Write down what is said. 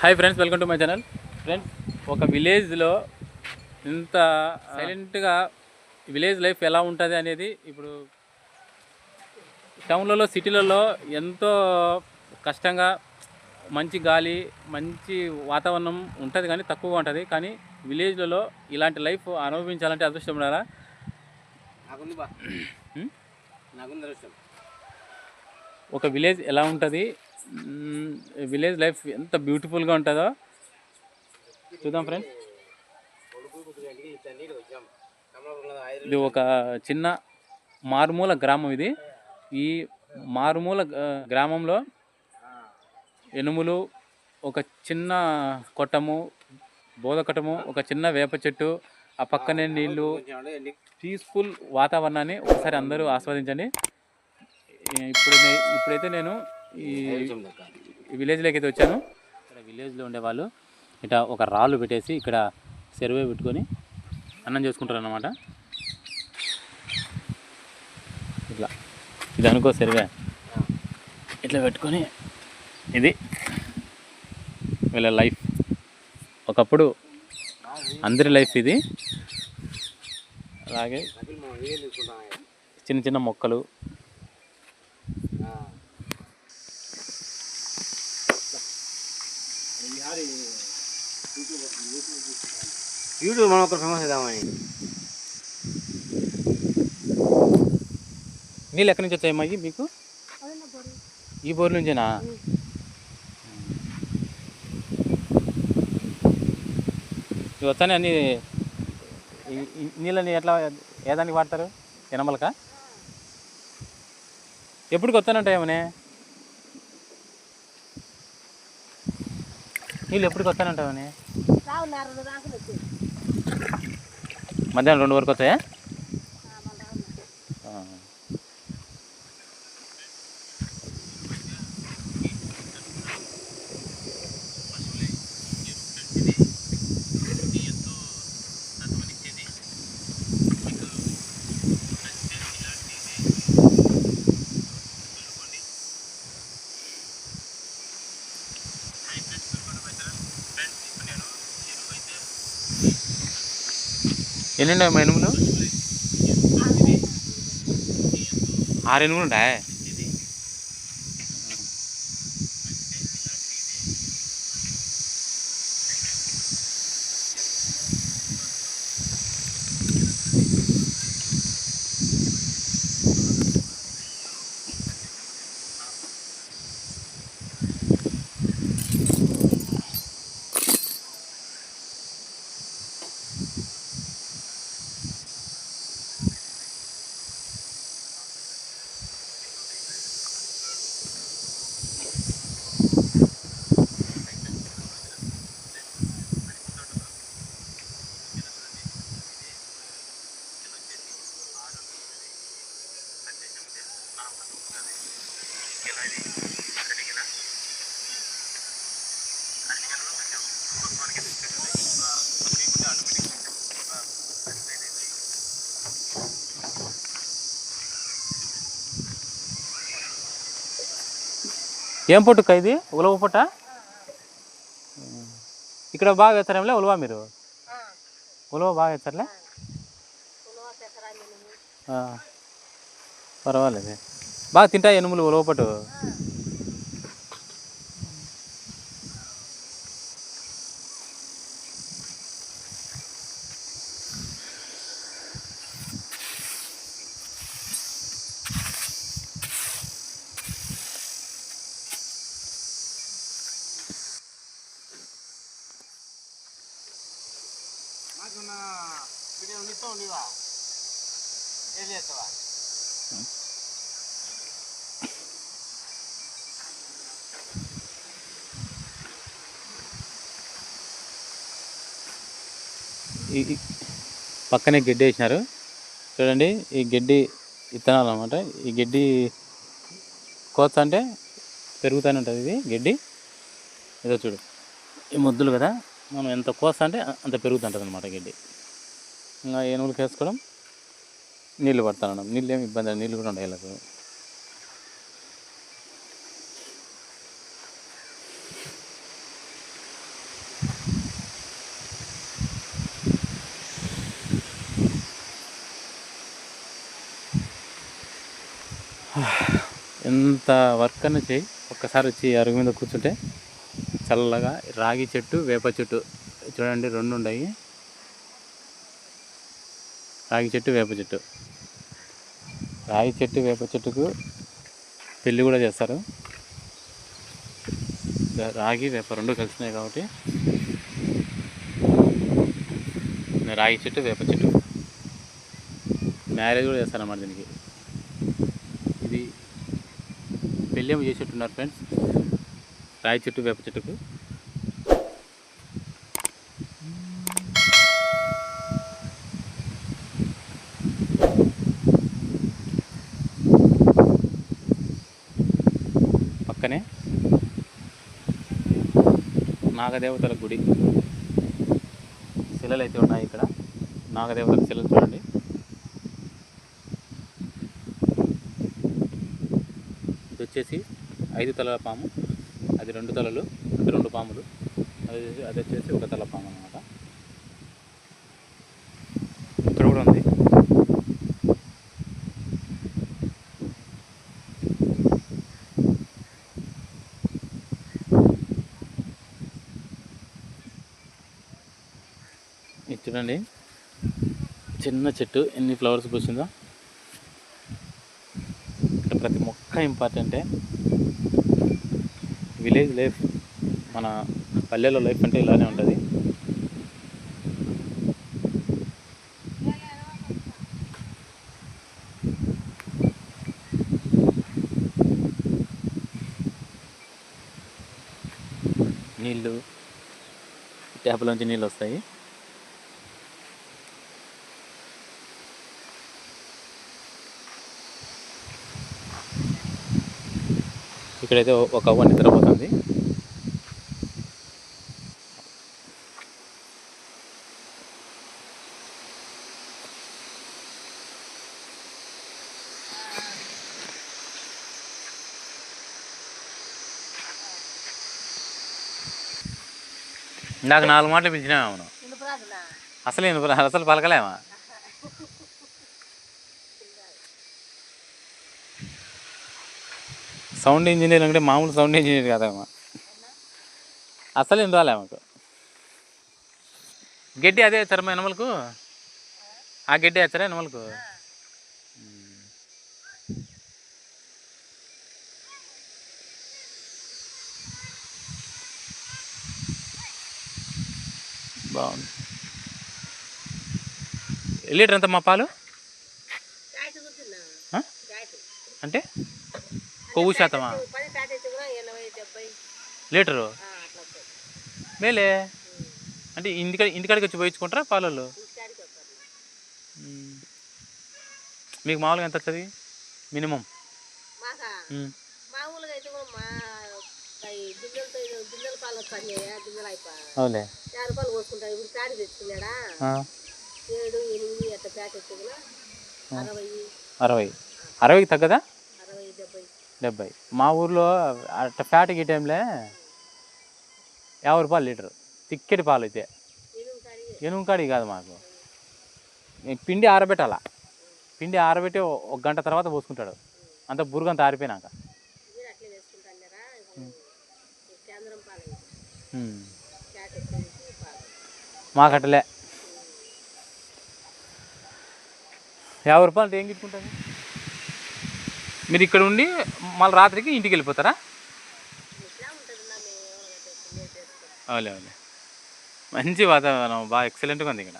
Hi friends welcome to my channel friends ఒక విలేజ్లో ఇంత సైలెంట్గా విలేజ్ లైఫ్ ఎలా ఉంటుంది అనేది ఇప్పుడు టౌన్లలో సిటీలలో ఎంతో కష్టంగా మంచి గాలి మంచి వాతావరణం ఉంటుంది కానీ తక్కువగా ఉంటుంది. కానీ విలేజ్లలో ఇలాంటి లైఫ్ అనుభవించాలంటే అదృష్టం ఉండాలా? అదృష్టం. ఒక విలేజ్ ఎలా ఉంటుంది? విలేజ్ లైఫ్ ఎంత బ్యూటిఫుల్గా ఉంటుందో. చూద్దాం ఫ్రెండ్స్. ఇది ఒక చిన్న మారుమూల గ్రామం ఇది. ఈ మారుమూల గ్రామంలో ఎనుములు ఒక చిన్న కొట్టము బోధకటము ఒక చిన్న వేప చెట్టు ఆ పక్కనే నీళ్ళు పీస్ఫుల్ వాతావరణాన్ని ఒకసారి అందరూ ఆస్వాదించండి. ఇప్పుడు ఇప్పుడైతే నేను ఈ విలేజ్లోకి అయితే వచ్చాను. ఇక్కడ విలేజ్లో ఉండేవాళ్ళు ఇట్లా ఒక రాళ్ళు పెట్టేసి ఇక్కడ సెర్వే పెట్టుకొని అన్నం చేసుకుంటారు అన్నమాట ఇట్లా. ఇది అనుకో సెర్వే ఇట్లా పెట్టుకొని ఇది వీళ్ళ లైఫ్. ఒకప్పుడు అందరి లైఫ్ ఇది. అలాగే చిన్న చిన్న మొక్కలు యూట్యూబ్ మనం ఒకరు ఫేమస్ అవుదామని నీళ్ళు ఎక్కడి నుంచి వచ్చాయమ్మా మీకు? ఈ బోర్ నుంచేనా? ఇవి వచ్చానే అన్ని. నీళ్ళని ఎట్లా ఏదానికి వాడతారు? ఎనమలక? ఎప్పటికి వస్తానంటాయేమనే నీళ్ళు ఎప్పటికి వస్తానంటావని మధ్యాహ్నం రెండు వరకు వస్తాయా? ఎన్ని ఉన్నాయి మా ఎనుములు ఆరు ఎనుములు ఉన్నాయి ఏం పొట్టుక్క ఇది? ఉలవ పొట్ట? ఇక్కడ బాగా వేస్తారేమలే ఉలవ మీరు? ఉలవ బాగా వేస్తారులే పర్వాలేదు. బాగా తింటాయి ఎనుములు ఉలవ పట్టు? Hm. ఈ పక్కనే గడ్డి వేసినారు. చూడండి ఈ గడ్డి విత్తనాలు అనమాట ఈ గడ్డి కోత అంటే పెరుగుతూనే ఉంటుంది ఇది గడ్డి. ఏదో చూడు. ఈ ముద్దులు కదా. మనం ఎంత కోస అంటే అంత పెరుగుతుంటుంది అనమాట గడ్డి. ఇంకా ఏనుగులు వేసుకోవడం. నీళ్ళు పడతాను నీళ్ళు ఏమి ఇబ్బంది నీళ్ళు కూడా ఉండే వాళ్ళకు. ఎంత వర్క్ అన్న చేయి. ఒక్కసారి వచ్చి అరుగు మీద కూర్చుంటే చల్లగా రాగి చెట్టు వేప చెట్టు. చూడండి రెండు ఉన్నాయి. రాగి చెట్టు వేప చెట్టు. రాగి చెట్టు వేప చెట్టుకు పెళ్ళి కూడా చేస్తారు. రాగి వేప రెండు కలిసినాయి కాబట్టి. రాగి చెట్టు వేప చెట్టు. మ్యారేజ్ కూడా చేస్తారన్నమాట దీనికి. ఇది పెళ్ళి చేసేట్టున్నారు ఫ్రెండ్స్. రాయి చెట్టు వేప చెట్టుకు పక్కనే నాగదేవతల గుడి. శిలలు అయితే ఉన్నాయి ఇక్కడ. నాగదేవతల శిలలు చూడండి. ఇది వచ్చేసి ఐదు తలల పాము అది రెండు తలలు అంటే రెండు పాములు అది అది వచ్చేసి ఒక తల పాము అన్నమాట ఇక్కడ కూడా ఉంది ఇది చూడండి. చిన్న చెట్టు ఎన్ని ఫ్లవర్స్ పూసిందో. ఇక్కడ ప్రతి మొక్క ఇంపార్టెంటే. విలేజ్ లైఫ్ మన పల్లెలో లైఫ్ అంటే ఇలానే ఉంటుంది. నీళ్ళు ట్యాప్లోంచి నీళ్ళు వస్తాయి. ఇక్కడైతే ఒక అవ్వ నిద్రపోతుంది. నాకు నాలుగు మాటలు పిలిచినా అవును? అసలు అసలు పలకలేమా సౌండ్ ఇంజనీర్ అంటే మామూలు సౌండ్ ఇంజనీర్ కాదమ్మా. అసలు ఏం రాలే మాకు. గడ్డి అదే వచ్చారమ్మా ఎనమలకు? ఆ గడ్డి వచ్చారా ఎనమలకు? బాగుంది. లీటర్ ఎంత మా పాలు? అంటే? కొవ్వు శాతమా? లీటరు? మేలే. అంటే ఇంటికాడ ఇంటికాడికి వచ్చి పోయించుకుంటారా మ్మ్. మీకు మామూలుగా ఎంత వస్తుంది? మినిమం. అవులే రూపాయలు ఇప్పుడు ప్యాకెట్ తెచ్చుకున్నాడా ఏడు ఎనిమిది అట్లా ప్యాకెట్ అరవై. అరవై. అరవైకి తగ్గదా? డెబ్బై. మా ఊర్లో అట్ట ఫ్యాట్ ఈ టైంలో యాభై రూపాయలు లీటరు. తిక్కటి పాలు అయితే. ఎనిమిది ఎనుము కాడి కాదు మాకు. పిండి ఆరబెట్టాల. పిండి ఆరబెట్టి ఒక గంట తర్వాత పోసుకుంటాడు. అంత బురుగంత ఆరిపోయినాక. మీరు యాభై రూపాయలు ఏం గిట్టుకుంటాను మ్మ్. ప్యాకెట్ వేసి పాలు మాకు అట్టలే యాభై రూపాయలు అంటే ఏం గిట్టుకుంటుంది మీరు ఇక్కడ ఉండి మళ్ళీ రాత్రికి ఇంటికి వెళ్ళిపోతారా? అవులే అవులే మంచి వాతావరణం బాగా ఎక్సలెంట్గా ఉంది ఇక్కడ.